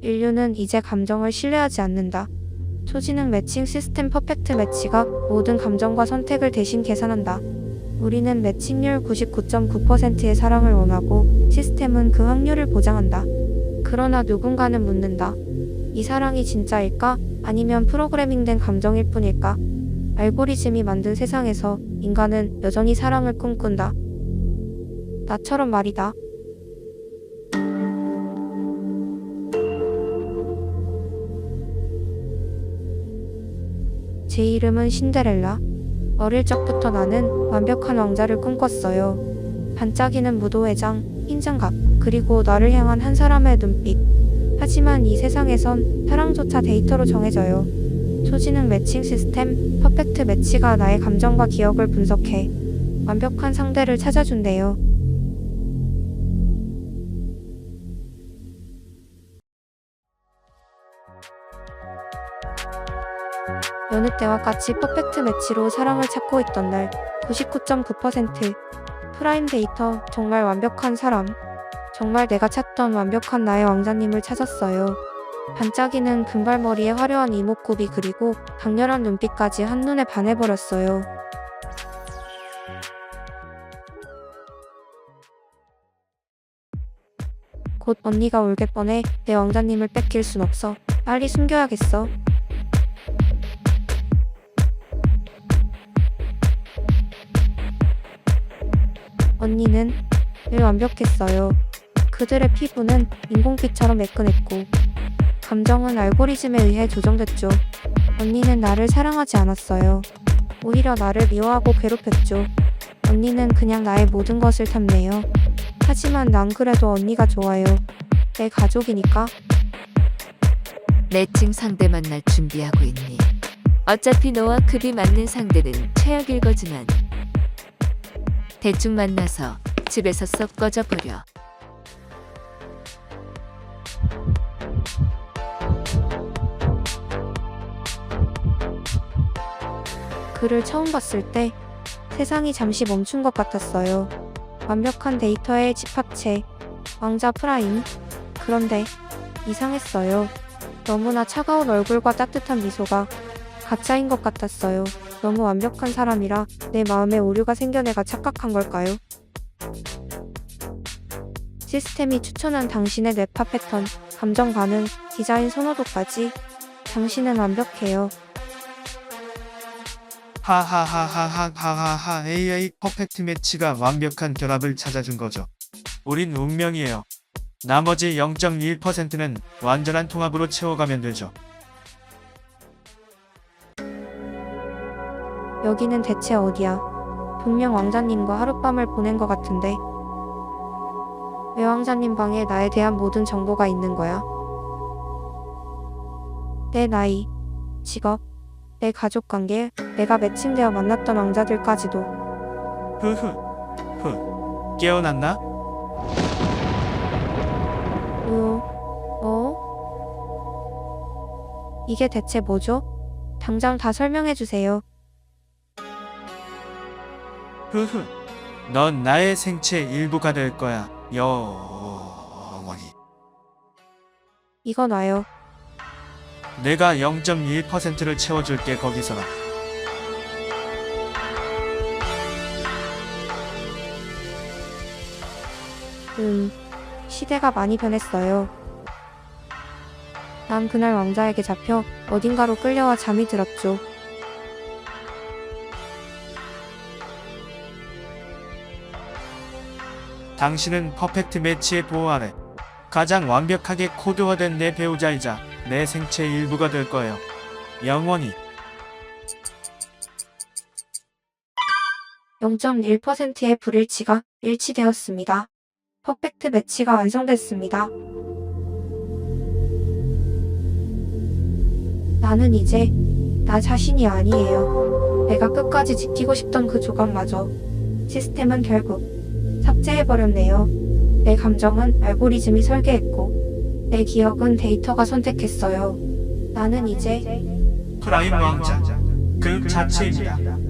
인류는 이제 감정을 신뢰하지 않는다. 초지능 매칭 시스템 퍼펙트 매치가 모든 감정과 선택을 대신 계산한다. 우리는 매칭률 99.9%의 사랑을 원하고 시스템은 그 확률을 보장한다. 그러나 누군가는 묻는다. 이 사랑이 진짜일까? 아니면 프로그래밍된 감정일 뿐일까? 알고리즘이 만든 세상에서 인간은 여전히 사랑을 꿈꾼다. 나처럼 말이다. 제 이름은 신데렐라. 어릴 적부터 나는 완벽한 왕자를 꿈꿨어요. 반짝이는 무도회장, 흰 장갑, 그리고 나를 향한 한 사람의 눈빛. 하지만 이 세상에선 사랑조차 데이터로 정해져요. 초지능 매칭 시스템, 퍼펙트 매치가 나의 감정과 기억을 분석해 완벽한 상대를 찾아준대요. 여느 때와 같이 퍼펙트 매치로 사랑을 찾고 있던 날 99.9% 프라임 데이터 정말 완벽한 사람 정말 내가 찾던 완벽한 나의 왕자님을 찾았어요. 반짝이는 금발머리에 화려한 이목구비 그리고 강렬한 눈빛까지 한눈에 반해버렸어요. 곧 언니가 울게 뻔해 내 왕자님을 뺏길 순 없어. 빨리 숨겨야겠어. 언니는 늘 완벽했어요. 그들의 피부는 인공빛처럼 매끈했고, 감정은 알고리즘에 의해 조정됐죠. 언니는 나를 사랑하지 않았어요. 오히려 나를 미워하고 괴롭혔죠. 언니는 그냥 나의 모든 것을 탐내요. 하지만 난 그래도 언니가 좋아요. 내 가족이니까. 매칭 상대 만날 준비하고 있니? 어차피 너와 급이 맞는 상대는 최악일 거지만 대충 만나서 집에서 썩 꺼져버려. 그를 처음 봤을 때 세상이 잠시 멈춘 것 같았어요. 완벽한 데이터의 집합체, 왕자 프라임. 그런데 이상했어요. 너무나 차가운 얼굴과 따뜻한 미소가 가짜인 것 같았어요. 너무 완벽한 사람이라 내 마음에 오류가 생겨 내가 착각한 걸까요? 시스템이 추천한 당신의 뇌파 패턴, 감정 반응, 디자인 선호도까지 당신은 완벽해요. 하하하하하하하하 AI 퍼펙트 매치가 완벽한 결합을 찾아준 거죠. 우린 운명이에요. 나머지 0.1%는 완전한 통합으로 채워가면 되죠. 여기는 대체 어디야? 분명 왕자님과 하룻밤을 보낸 것 같은데. 왜 왕자님 방에 나에 대한 모든 정보가 있는 거야? 내 나이, 직업, 내 가족 관계, 내가 매칭되어 만났던 왕자들까지도. 흐흐. 흐. 깨어났나? 으, 어? 이게 대체 뭐죠? 당장 다 설명해 주세요. 흐흐. 넌 나의 생체 일부가 될 거야. 영원히. 이건 와요. 내가 0.1%를 채워줄게 거기서라. 음, 시대가 많이 변했어요. 난 그날 왕자에게 잡혀 어딘가로 끌려와 잠이 들었죠. 당신은 퍼펙트 매치의 보호 아래 가장 완벽하게 코드화된 내 배우자이자 내 생체 일부가 될 거예요. 영원히. 0.1%의 불일치가 일치되었습니다. 퍼펙트 매치가 완성됐습니다. 나는 이제 나 자신이 아니에요. 내가 끝까지 지키고 싶던 그 조각마저 시스템은 결국 삭제해버렸네요. 내 감정은 알고리즘이 설계했고 내 기억은 데이터가 선택했어요. 나는 이제 프라임 왕자 그 자체입니다.